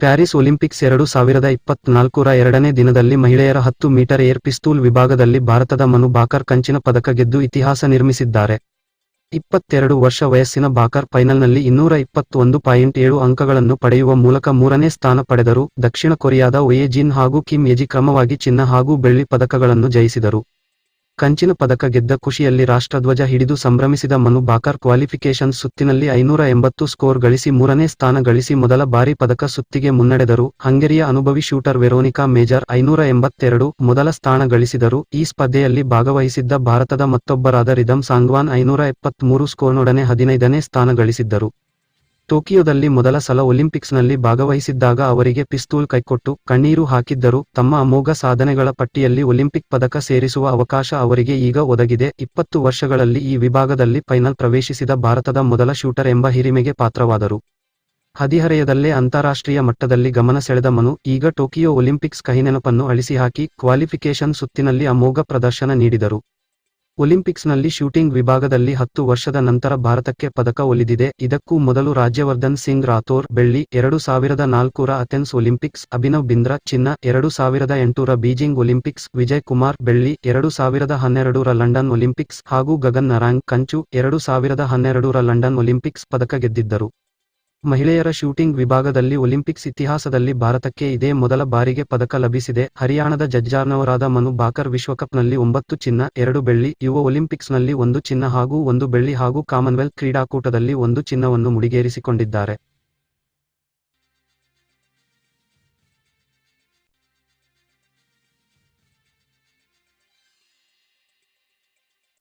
Paris Olympics ಎರಡು ಸಾವಿರದ ಇಪ್ಪತ್ನಾಲ್ಕರ ಎರಡನೇ ದಿನದಲ್ಲಿ ಮಹಿಳೆಯರ ಹತ್ತು ಮೀಟರ್ ಏರ್ ಪಿಸ್ತೂಲ್ ವಿಭಾಗದಲ್ಲಿ ಭಾರತದ ಮನು ಬಾಕರ್ ಕಂಚಿನ ಪದಕ ಗೆದ್ದು ಇತಿಹಾಸ ನಿರ್ಮಿಸಿದ್ದಾರೆ. ಇಪ್ಪತ್ತೆರಡು ವರ್ಷ ವಯಸ್ಸಿನ ಬಾಕರ್ ಫೈನಲ್ನಲ್ಲಿ ಇನ್ನೂರ ಇಪ್ಪತ್ತೊಂದು ಪಾಯಿಂಟ್ ಏಳು ಅಂಕಗಳನ್ನು ಪಡೆಯುವ ಮೂಲಕ ಮೂರನೇ ಸ್ಥಾನ ಪಡೆದರು. ದಕ್ಷಿಣ ಕೊರಿಯಾದ ಒಯೆ ಜಿನ್ ಹಾಗೂ ಕಿಮ್ ಎಜಿ ಕ್ರಮವಾಗಿ ಚಿನ್ನ ಹಾಗೂ ಬೆಳ್ಳಿ ಪದಕಗಳನ್ನು ಜಯಿಸಿದರು. ಕಂಚಿನ ಪದಕ ಗೆದ್ದ ಖುಷಿಯಲ್ಲಿ ರಾಷ್ಟ್ರಧ್ವಜ ಹಿಡಿದು ಸಂಭ್ರಮಿಸಿದ ಮನು ಬಾಕರ್ ಕ್ವಾಲಿಫಿಕೇಷನ್ ಸುತ್ತಿನಲ್ಲಿ ಐನೂರ ಎಂಬತ್ತು ಸ್ಕೋರ್ ಗಳಿಸಿ ಮೂರನೇ ಸ್ಥಾನ ಗಳಿಸಿ ಮೊದಲ ಬಾರಿ ಪದಕ ಸುತ್ತಿಗೆ ಮುನ್ನಡೆದರು. ಹಂಗೇರಿಯ ಅನುಭವಿ ಶೂಟರ್ ವೆರೋನಿಕಾ ಮೇಜರ್ ಐನೂರ ಎಂಬತ್ತೆರಡು ಮೊದಲ ಸ್ಥಾನ ಗಳಿಸಿದರು. ಈ ಸ್ಪರ್ಧೆಯಲ್ಲಿ ಭಾಗವಹಿಸಿದ್ದ ಭಾರತದ ಮತ್ತೊಬ್ಬರಾದ ರಿದಮ್ ಸಾಂಗ್ವಾನ್ ಐನೂರ ಎಪ್ಪತ್ಮೂರು ಸ್ಕೋರ್ನೊಡನೆ ಹದಿನೈದನೇ ಸ್ಥಾನ ಗಳಿಸಿದ್ದರು. ಟೋಕಿಯೋದಲ್ಲಿ ಮೊದಲ ಸಲ ಒಲಿಂಪಿಕ್ಸ್ನಲ್ಲಿ ಭಾಗವಹಿಸಿದ್ದಾಗ ಅವರಿಗೆ ಪಿಸ್ತೂಲ್ ಕೈಕೊಟ್ಟು ಕಣ್ಣೀರು ಹಾಕಿದ್ದರು. ತಮ್ಮ ಅಮೋಘ ಸಾಧನೆಗಳ ಪಟ್ಟಿಯಲ್ಲಿ ಒಲಿಂಪಿಕ್ ಪದಕ ಸೇರಿಸುವ ಅವಕಾಶ ಅವರಿಗೆ ಈಗ ಒದಗಿದೆ. ಇಪ್ಪತ್ತು ವರ್ಷಗಳಲ್ಲಿ ಈ ವಿಭಾಗದಲ್ಲಿ ಫೈನಲ್ ಪ್ರವೇಶಿಸಿದ ಭಾರತದ ಮೊದಲ ಶೂಟರ್ ಎಂಬ ಹಿರಿಮೆಗೆ ಪಾತ್ರವಾದರು. ಹದಿಹರೆಯದಲ್ಲೇ ಅಂತಾರಾಷ್ಟ್ರೀಯ ಮಟ್ಟದಲ್ಲಿ ಗಮನ ಸೆಳೆದ ಮನು, ಈಗ ಟೋಕಿಯೋ ಒಲಿಂಪಿಕ್ಸ್ ಕಹಿನೆನಪನ್ನು ಅಳಿಸಿಹಾಕಿ ಕ್ವಾಲಿಫಿಕೇಷನ್ ಸುತ್ತಿನಲ್ಲಿ ಅಮೋಘ ಪ್ರದರ್ಶನ ನೀಡಿದರು. ಒಲಿಂಪಿಕ್ಸ್ನಲ್ಲಿ ಶೂಟಿಂಗ್ ವಿಭಾಗದಲ್ಲಿ ಹತ್ತು ವರ್ಷದ ನಂತರ ಭಾರತಕ್ಕೆ ಪದಕ ಒಲಿದಿದೆ. ಇದಕ್ಕೂ ಮೊದಲು ರಾಜ್ಯವರ್ಧನ್ ಸಿಂಗ್ ರಾಥೋರ್ ಬೆಳ್ಳಿ ಎರಡು ಸಾವಿರದ ನಾಲ್ಕುರ ಅಥೆನ್ಸ್ ಒಲಿಂಪಿಕ್ಸ್, ಅಭಿನವ್ ಬಿಂದ್ರಾ ಚಿನ್ನ ಎರಡು ಸಾವಿರದ ಎಂಟುರ ಬೀಜಿಂಗ್ ಒಲಿಂಪಿಕ್ಸ್, ವಿಜಯ್ ಕುಮಾರ್ ಬೆಳ್ಳಿ ಎರಡು ಸಾವಿರದ ಹನ್ನೆರಡರ ಲಂಡನ್ ಒಲಿಂಪಿಕ್ಸ್ ಹಾಗೂ ಗಗನ್ ನರಾಂಗ್ ಕಂಚು ಎರಡು ಸಾವಿರದ ಹನ್ನೆರಡರ ಲಂಡನ್ ಒಲಿಂಪಿಕ್ಸ್ ಪದಕ ಗೆದ್ದಿದ್ದರು. ಮಹಿಳೆಯರ ಶೂಟಿಂಗ್ ವಿಭಾಗದಲ್ಲಿ ಒಲಿಂಪಿಕ್ಸ್ ಇತಿಹಾಸದಲ್ಲಿ ಭಾರತಕ್ಕೆ ಇದೇ ಮೊದಲ ಬಾರಿಗೆ ಪದಕ ಲಭಿಸಿದೆ. ಹರಿಯಾಣದ ಜಜ್ಜಾರ್ನವರಾದ ಮನು ಬಾಕರ್ ವಿಶ್ವಕಪ್ನಲ್ಲಿ ಒಂಬತ್ತು ಚಿನ್ನ, ಎರಡು ಬೆಳ್ಳಿ, ಯುವ ಒಲಿಂಪಿಕ್ಸ್ನಲ್ಲಿ ಒಂದು ಚಿನ್ನ ಹಾಗೂ ಒಂದು ಬೆಳ್ಳಿ ಹಾಗೂ ಕಾಮನ್ವೆಲ್ತ್ ಕ್ರೀಡಾಕೂಟದಲ್ಲಿ ಒಂದು ಚಿನ್ನವನ್ನು ಮುಡಿಗೇರಿಸಿಕೊಂಡಿದ್ದಾರೆ.